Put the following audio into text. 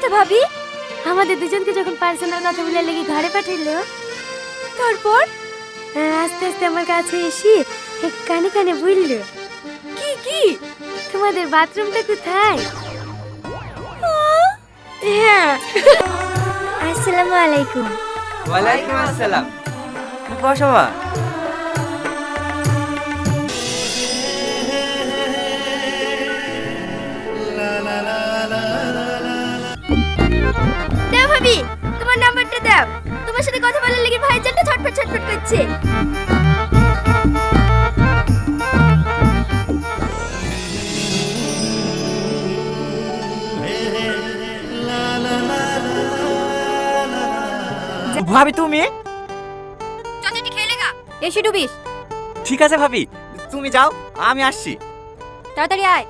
কথা ভাবি? আমাদের দুজনকে যখন পার্সোনাল কথা বলে লেগে ঘরে পাঠাইলো, তারপর? আস্তে আস্তে আমার কাছে এসে কানে কানে বলল, কি কি? তোমাদের বাথরুমটা কোথায়? হ্যাঁ। আসসালামু আলাইকুম। ওয়ালাইকুম আসসালাম। বসো মা। দাও ভাবি তোমার নাম্বারটা দাও। তোমার সাথে কথা বলার লেগে ভাইয়ের জন্য ছটফট ছটফট করছে। ভাবি তুমি? যতটি খেলে গা। এসে ডুবিস। ঠিক আছে ভাবি তুমি যাও আমি আসছি। তাড়াতাড়ি আয়।